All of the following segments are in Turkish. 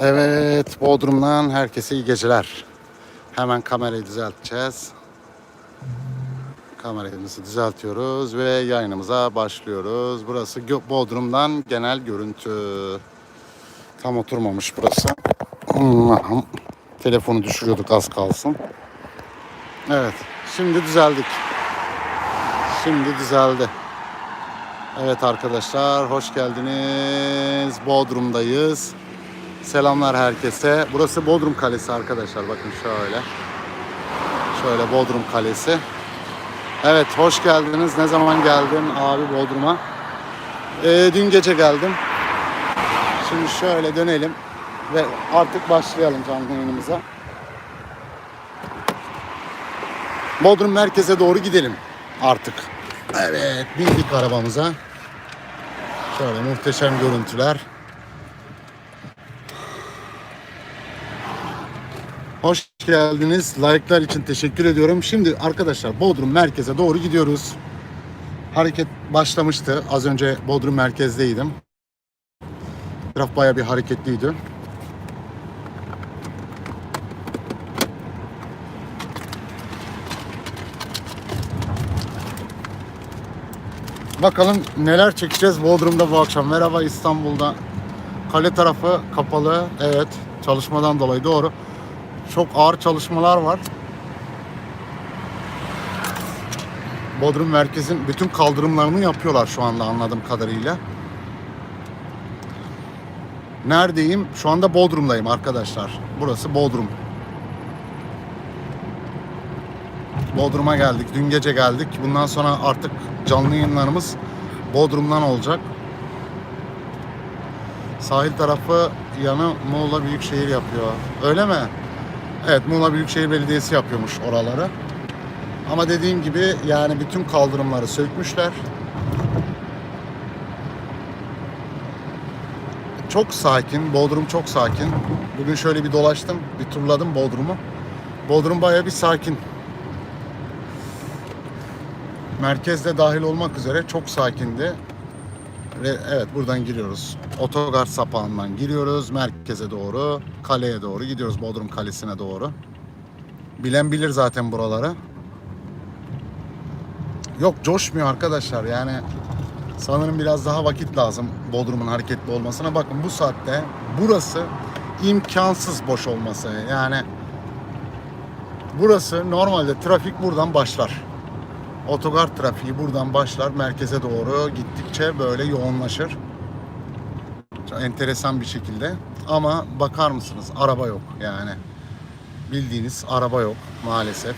Evet, Bodrum'dan herkese iyi geceler. Hemen kamerayı düzelteceğiz. Kameramızı düzeltiyoruz ve yayınımıza başlıyoruz. Burası Bodrum'dan genel görüntü. Tam oturmamış burası. Allah'ım. Telefonu düşürüyorduk az kalsın. Evet, şimdi düzeldik. Şimdi düzeldi. Evet arkadaşlar, hoş geldiniz. Bodrum'dayız. Selamlar herkese. Burası Bodrum Kalesi arkadaşlar. Bakın şöyle. Şöyle Bodrum Kalesi. Evet hoş geldiniz. Ne zaman geldin abi Bodrum'a? Ee, dün gece geldim. Şimdi şöyle dönelim ve artık başlayalım canlı yayınımıza. Bodrum merkeze doğru gidelim artık. Evet bindik arabamıza. Şöyle muhteşem görüntüler. Hoş geldiniz. Like'lar için teşekkür ediyorum. Şimdi arkadaşlar Bodrum merkeze doğru gidiyoruz. Hareket başlamıştı. Az önce Bodrum merkezdeydim. Taraf bayağı bir hareketliydi. Bakalım neler çekeceğiz Bodrum'da bu akşam. Merhaba İstanbul'da. Kale tarafı kapalı. Evet. Çalışmadan dolayı doğru. Çok ağır çalışmalar var. Bodrum merkezin bütün kaldırımlarını yapıyorlar şu anda anladığım kadarıyla. Neredeyim? Şu anda Bodrum'dayım arkadaşlar. Burası Bodrum. Bodrum'a geldik. Dün gece geldik. Bundan sonra artık canlı yayınlarımız Bodrum'dan olacak. Sahil tarafı yanı Muğla Büyükşehir yapıyor. Öyle mi? Evet Muğla Büyükşehir Belediyesi yapıyormuş oraları. Ama dediğim gibi yani bütün kaldırımları sökmüşler. Çok sakin. Bodrum çok sakin. Bugün şöyle bir dolaştım. Bir turladım Bodrum'u. Bodrum bayağı bir sakin. Merkezde dahil olmak üzere çok sakindi. Ve evet buradan giriyoruz. Otogar sapağından giriyoruz merkeze doğru, kaleye doğru gidiyoruz Bodrum Kalesi'ne doğru. Bilen bilir zaten buraları. Yok coşmuyor arkadaşlar yani sanırım biraz daha vakit lazım Bodrum'un hareketli olmasına. Bakın bu saatte burası imkansız boş olması. Yani burası normalde trafik buradan başlar. Otogar trafiği buradan başlar merkeze doğru gittikçe böyle yoğunlaşır. Çok enteresan bir şekilde. Ama bakar mısınız araba yok yani. Bildiğiniz araba yok maalesef.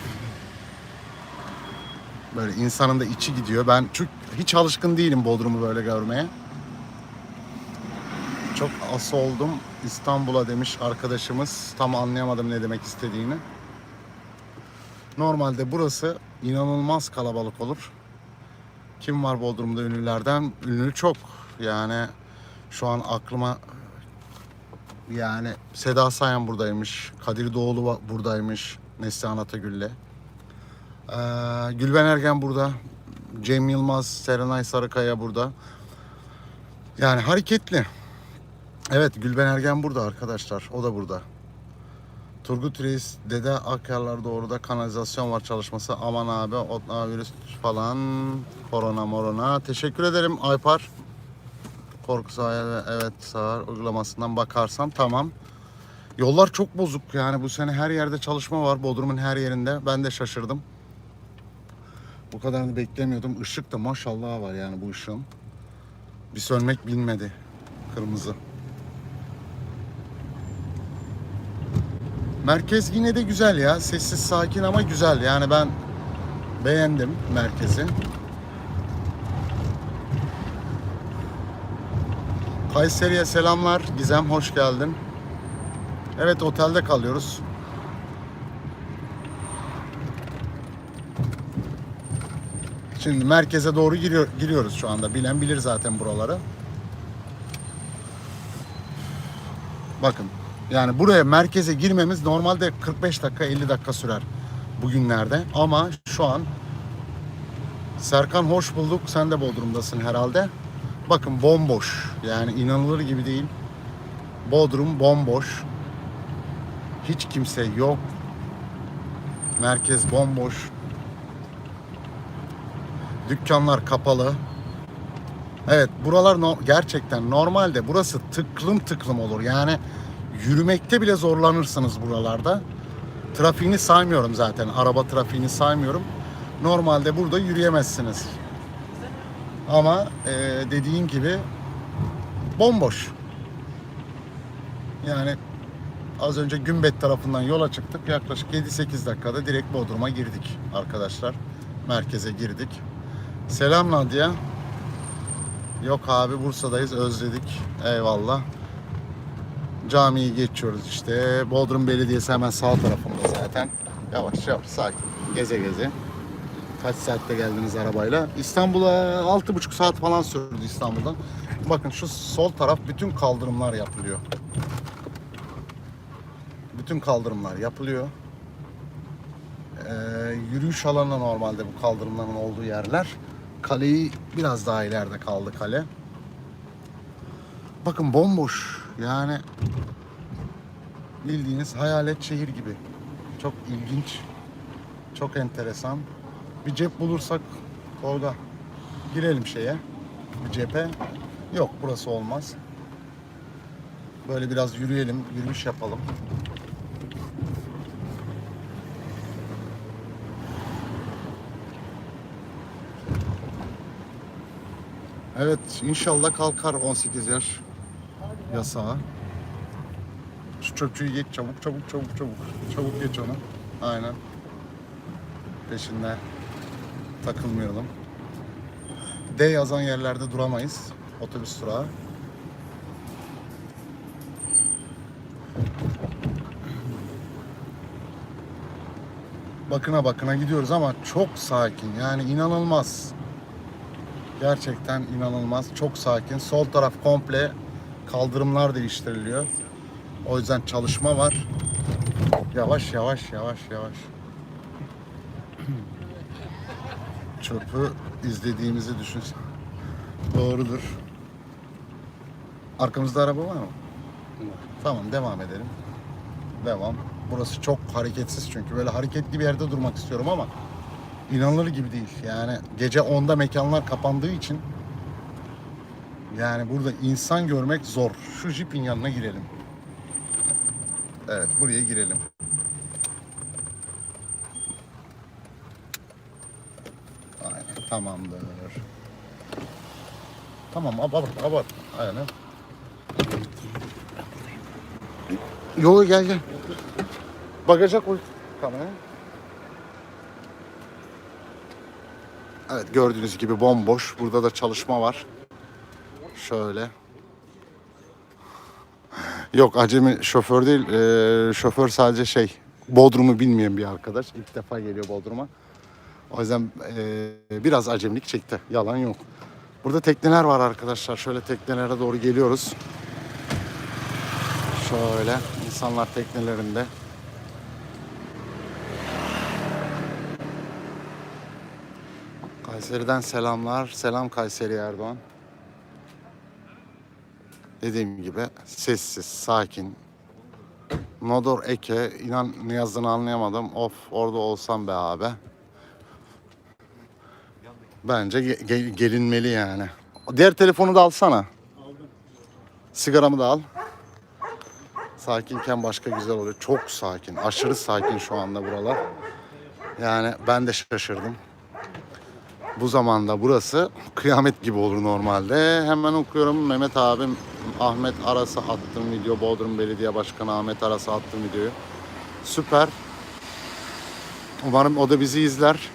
Böyle insanın da içi gidiyor. Ben çünkü hiç alışkın değilim Bodrum'u böyle görmeye. Çok as oldum İstanbul'a demiş arkadaşımız. Tam anlayamadım ne demek istediğini. Normalde burası inanılmaz kalabalık olur. Kim var Bodrum'da ünlülerden? Ünlü çok. Yani şu an aklıma yani Seda Sayan buradaymış. Kadir Doğulu buradaymış. Neslihan Atagül'le. Ee, Gülben Ergen burada. Cem Yılmaz, Serenay Sarıkaya burada. Yani hareketli. Evet Gülben Ergen burada arkadaşlar. O da burada. Turgut Reis, Dede Akyarlar doğruda kanalizasyon var çalışması. Aman abi, otla virüs falan, korona morona. Teşekkür ederim Aypar. Korku sahaya evet sağır uygulamasından bakarsan tamam. Yollar çok bozuk yani bu sene her yerde çalışma var. Bodrum'un her yerinde. Ben de şaşırdım. Bu kadarını beklemiyordum. Işık da maşallah var yani bu ışığın. Bir sönmek bilmedi. Kırmızı. Merkez yine de güzel ya. Sessiz sakin ama güzel. Yani ben beğendim merkezi. Kayseri'ye selamlar. Gizem hoş geldin. Evet otelde kalıyoruz. Şimdi merkeze doğru giriyor, giriyoruz şu anda. Bilen bilir zaten buraları. Bakın yani buraya merkeze girmemiz normalde 45 dakika 50 dakika sürer bugünlerde. Ama şu an Serkan hoş bulduk. Sen de Bodrum'dasın herhalde. Bakın bomboş. Yani inanılır gibi değil. Bodrum bomboş. Hiç kimse yok. Merkez bomboş. Dükkanlar kapalı. Evet buralar no- gerçekten normalde burası tıklım tıklım olur. Yani yürümekte bile zorlanırsınız buralarda. Trafiğini saymıyorum zaten. Araba trafiğini saymıyorum. Normalde burada yürüyemezsiniz. Ama e, dediğim gibi bomboş. Yani az önce Gümbet tarafından yola çıktık. Yaklaşık 7-8 dakikada direkt Bodrum'a girdik arkadaşlar. Merkeze girdik. Selam Nadia. Yok abi Bursa'dayız özledik. Eyvallah. Camiyi geçiyoruz işte. Bodrum Belediyesi hemen sağ tarafında zaten. Yavaş yavaş sakin. Geze geze. Kaç saatte geldiniz arabayla? İstanbul'a 6,5 saat falan sürdü İstanbul'dan. Bakın şu sol taraf bütün kaldırımlar yapılıyor. Bütün kaldırımlar yapılıyor. Ee, yürüyüş alanı normalde bu kaldırımların olduğu yerler. Kaleyi biraz daha ileride kaldı kale. Bakın bomboş. Yani bildiğiniz hayalet şehir gibi. Çok ilginç. Çok enteresan. Bir cep bulursak Tolga girelim şeye. Bir cephe. Yok burası olmaz. Böyle biraz yürüyelim, yürüyüş yapalım. Evet inşallah kalkar 18 yaş yasağı. Şu çöpçüyü geç çabuk çabuk çabuk çabuk. Çabuk geç onu. Aynen. Peşinde takılmayalım. D yazan yerlerde duramayız. Otobüs durağı. Bakına bakına gidiyoruz ama çok sakin. Yani inanılmaz. Gerçekten inanılmaz. Çok sakin. Sol taraf komple kaldırımlar değiştiriliyor. O yüzden çalışma var. Yavaş yavaş yavaş yavaş. Çöpü izlediğimizi düşün. Doğrudur. Arkamızda araba var mı? Tamam devam edelim. Devam. Burası çok hareketsiz çünkü böyle hareketli bir yerde durmak istiyorum ama inanılır gibi değil. Yani gece 10'da mekanlar kapandığı için yani burada insan görmek zor. Şu jipin yanına girelim. Evet buraya girelim. Aynen tamamdır. Tamam abart abart. Aynen. Yo gel gel. Bagaja koy kamerayı. Evet gördüğünüz gibi bomboş. Burada da çalışma var. Şöyle. Yok acemi şoför değil. Ee, şoför sadece şey Bodrum'u bilmeyen bir arkadaş. İlk defa geliyor Bodrum'a. O yüzden ee, biraz acemlik çekti. Yalan yok. Burada tekneler var arkadaşlar. Şöyle teknelere doğru geliyoruz. Şöyle insanlar teknelerinde. Kayseri'den selamlar. Selam Kayseri Erdoğan. Dediğim gibi sessiz, sakin. Nodor Eke, inan ne yazdığını anlayamadım. Of orada olsam be abi. Bence ge- ge- gelinmeli yani. Diğer telefonu da alsana. Sigaramı da al. Sakinken başka güzel oluyor. Çok sakin, aşırı sakin şu anda buralar. Yani ben de şaşırdım. Bu zamanda burası kıyamet gibi olur normalde. Hemen okuyorum Mehmet abim Ahmet Aras'a attığım video. Bodrum Belediye Başkanı Ahmet Aras'a attığım videoyu. Süper. Umarım o da bizi izler.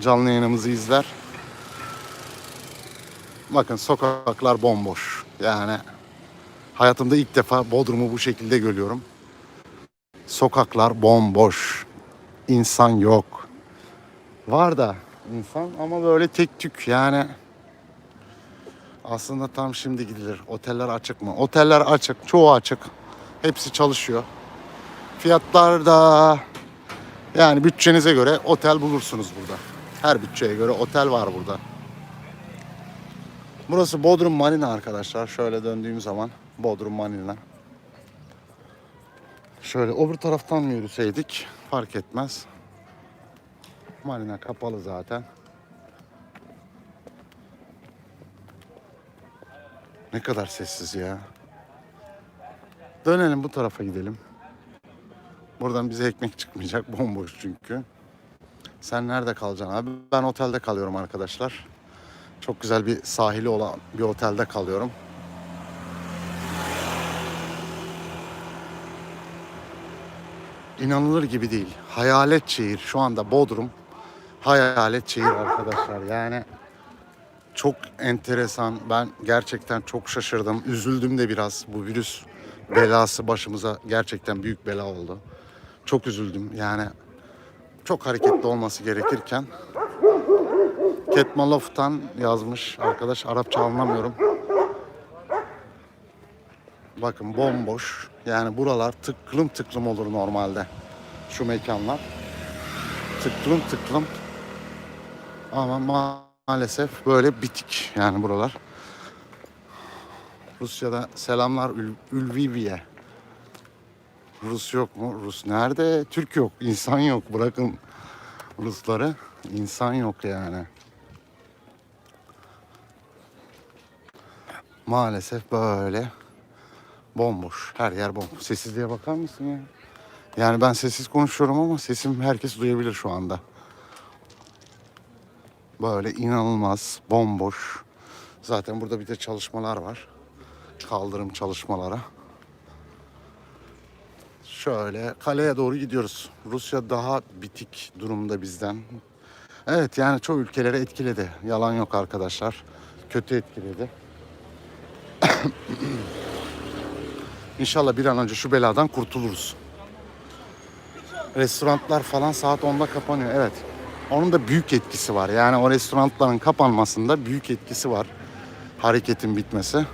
Canlı yayınımızı izler. Bakın sokaklar bomboş. Yani hayatımda ilk defa Bodrum'u bu şekilde görüyorum. Sokaklar bomboş. İnsan yok. Var da insan ama böyle tek tük yani. Aslında tam şimdi gidilir. Oteller açık mı? Oteller açık. Çoğu açık. Hepsi çalışıyor. Fiyatlar da yani bütçenize göre otel bulursunuz burada. Her bütçeye göre otel var burada. Burası Bodrum Marina arkadaşlar. Şöyle döndüğüm zaman Bodrum Manila. Şöyle öbür taraftan mı yürüseydik fark etmez. Marina kapalı zaten. Ne kadar sessiz ya. Dönelim bu tarafa gidelim. Buradan bize ekmek çıkmayacak. Bomboş çünkü. Sen nerede kalacaksın abi? Ben otelde kalıyorum arkadaşlar. Çok güzel bir sahili olan bir otelde kalıyorum. İnanılır gibi değil. Hayalet şehir. Şu anda Bodrum hayalet şehir arkadaşlar. Yani çok enteresan. Ben gerçekten çok şaşırdım. Üzüldüm de biraz. Bu virüs belası başımıza gerçekten büyük bela oldu. Çok üzüldüm. Yani çok hareketli olması gerekirken Ketmalov'tan yazmış arkadaş. Arapça anlamıyorum. Bakın bomboş. Yani buralar tıklım tıklım olur normalde. Şu mekanlar. Tıklım tıklım. Ama ma- maalesef böyle bitik yani buralar. Rusya'da selamlar Ül- Ülvivi'ye. Rus yok mu? Rus nerede? Türk yok. İnsan yok. Bırakın Rusları. İnsan yok yani. Maalesef böyle bomboş. Her yer bomboş. Sessizliğe bakar mısın ya? Yani ben sessiz konuşuyorum ama sesim herkes duyabilir şu anda. Böyle inanılmaz bomboş. Zaten burada bir de çalışmalar var. Kaldırım çalışmalara. Şöyle kaleye doğru gidiyoruz. Rusya daha bitik durumda bizden. Evet yani çoğu ülkeleri etkiledi. Yalan yok arkadaşlar. Kötü etkiledi. İnşallah bir an önce şu beladan kurtuluruz. Restoranlar falan saat 10'da kapanıyor. Evet. Onun da büyük etkisi var. Yani o restoranların kapanmasında büyük etkisi var. Hareketin bitmesi.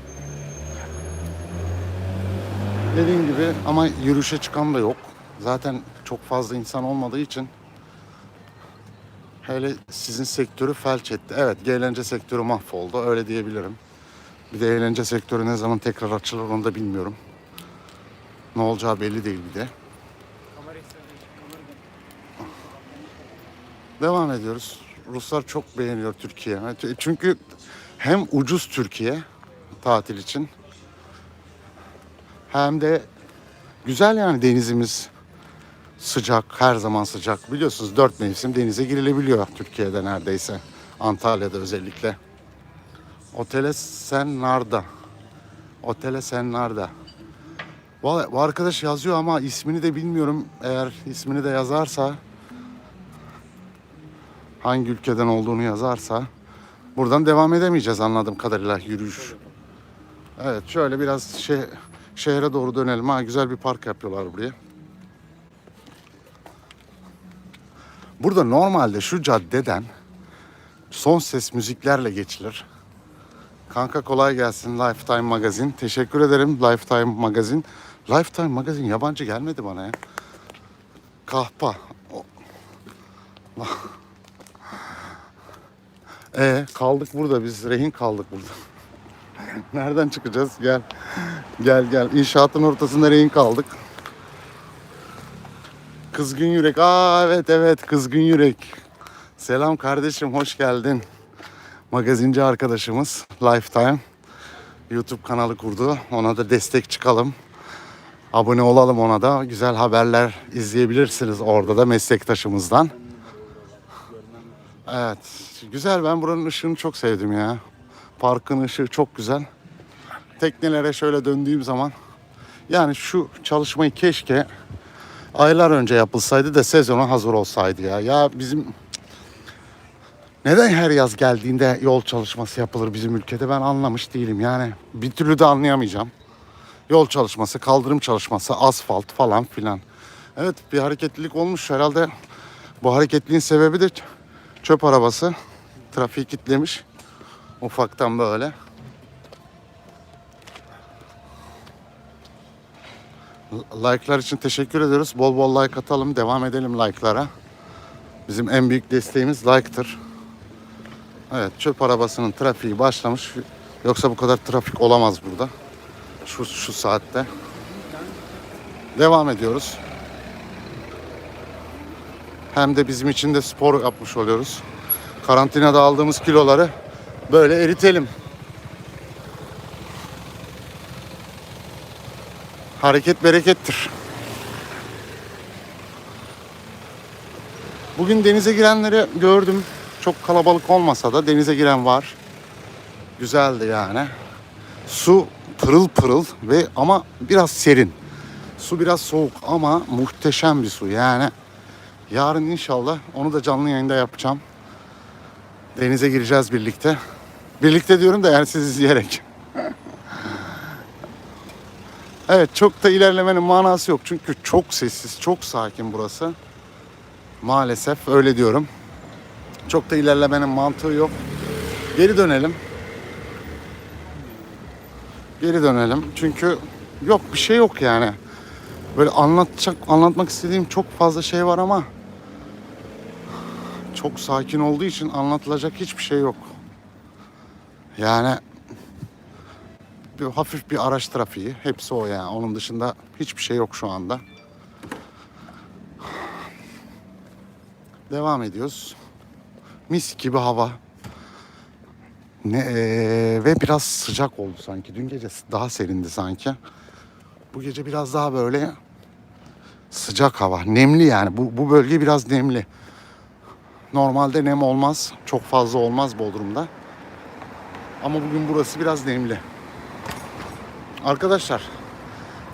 Dediğim gibi ama yürüyüşe çıkan da yok. Zaten çok fazla insan olmadığı için hele sizin sektörü felç etti. Evet, eğlence sektörü mahvoldu. Öyle diyebilirim. Bir de eğlence sektörü ne zaman tekrar açılır onu da bilmiyorum. Ne olacağı belli değil bir de. Devam ediyoruz. Ruslar çok beğeniyor Türkiye. Çünkü hem ucuz Türkiye tatil için hem de güzel yani denizimiz sıcak, her zaman sıcak. Biliyorsunuz dört mevsim denize girilebiliyor Türkiye'de neredeyse. Antalya'da özellikle. Otele Sennarda. Otele Sennarda. Vallahi bu arkadaş yazıyor ama ismini de bilmiyorum. Eğer ismini de yazarsa hangi ülkeden olduğunu yazarsa buradan devam edemeyeceğiz anladığım kadarıyla yürüyüş. Evet şöyle biraz şey şehre doğru dönelim. Ha güzel bir park yapıyorlar buraya. Burada normalde şu caddeden son ses müziklerle geçilir. Kanka kolay gelsin Lifetime Magazin. Teşekkür ederim Lifetime Magazin. Lifetime Magazin yabancı gelmedi bana ya. Kahpa. O- E kaldık burada biz rehin kaldık burada. Nereden çıkacağız? Gel. Gel gel. İnşaatın ortasında rehin kaldık. Kızgın Yürek. Aa evet evet Kızgın Yürek. Selam kardeşim hoş geldin. Magazinci arkadaşımız Lifetime YouTube kanalı kurdu. Ona da destek çıkalım. Abone olalım ona da. Güzel haberler izleyebilirsiniz orada da meslektaşımızdan. Evet. Güzel ben buranın ışığını çok sevdim ya. Parkın ışığı çok güzel. Teknelere şöyle döndüğüm zaman yani şu çalışmayı keşke aylar önce yapılsaydı da sezona hazır olsaydı ya. Ya bizim neden her yaz geldiğinde yol çalışması yapılır bizim ülkede ben anlamış değilim. Yani bir türlü de anlayamayacağım. Yol çalışması, kaldırım çalışması, asfalt falan filan. Evet bir hareketlilik olmuş herhalde. Bu hareketliliğin sebebi de çöp arabası. Trafiği kitlemiş. Ufaktan böyle. Like'lar için teşekkür ediyoruz. Bol bol like atalım. Devam edelim like'lara. Bizim en büyük desteğimiz like'tır. Evet çöp arabasının trafiği başlamış. Yoksa bu kadar trafik olamaz burada. Şu, şu saatte. Devam ediyoruz. Hem de bizim için de spor yapmış oluyoruz. Karantinada aldığımız kiloları böyle eritelim. Hareket berekettir. Bugün denize girenleri gördüm. Çok kalabalık olmasa da denize giren var. Güzeldi yani. Su pırıl pırıl ve ama biraz serin. Su biraz soğuk ama muhteşem bir su yani. Yarın inşallah onu da canlı yayında yapacağım. Denize gireceğiz birlikte. Birlikte diyorum da yani siz izleyerek. evet çok da ilerlemenin manası yok. Çünkü çok sessiz, çok sakin burası. Maalesef öyle diyorum. Çok da ilerlemenin mantığı yok. Geri dönelim. Geri dönelim. Çünkü yok bir şey yok yani. Böyle anlatacak, anlatmak istediğim çok fazla şey var ama çok sakin olduğu için anlatılacak hiçbir şey yok. Yani bir hafif bir araç trafiği. Hepsi o yani. Onun dışında hiçbir şey yok şu anda. Devam ediyoruz. Mis gibi hava. Ne eee, ve biraz sıcak oldu sanki. Dün gece daha serindi sanki. Bu gece biraz daha böyle sıcak hava. Nemli yani. Bu, bu bölge biraz nemli. Normalde nem olmaz. Çok fazla olmaz Bodrum'da. Ama bugün burası biraz nemli. Arkadaşlar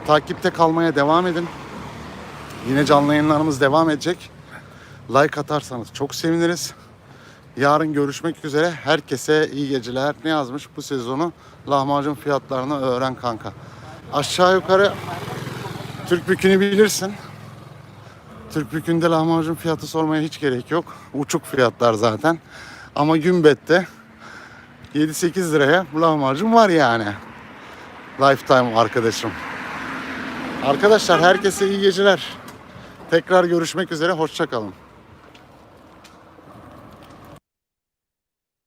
takipte kalmaya devam edin. Yine canlı yayınlarımız devam edecek. Like atarsanız çok seviniriz. Yarın görüşmek üzere. Herkese iyi geceler. Ne yazmış bu sezonu? Lahmacun fiyatlarını öğren kanka. Aşağı yukarı Türk bükünü bilirsin. Türk bükünde lahmacun fiyatı sormaya hiç gerek yok. Uçuk fiyatlar zaten. Ama Gümbet'te 7-8 liraya bu lahmacun var yani. Lifetime arkadaşım. Arkadaşlar herkese iyi geceler. Tekrar görüşmek üzere. Hoşçakalın.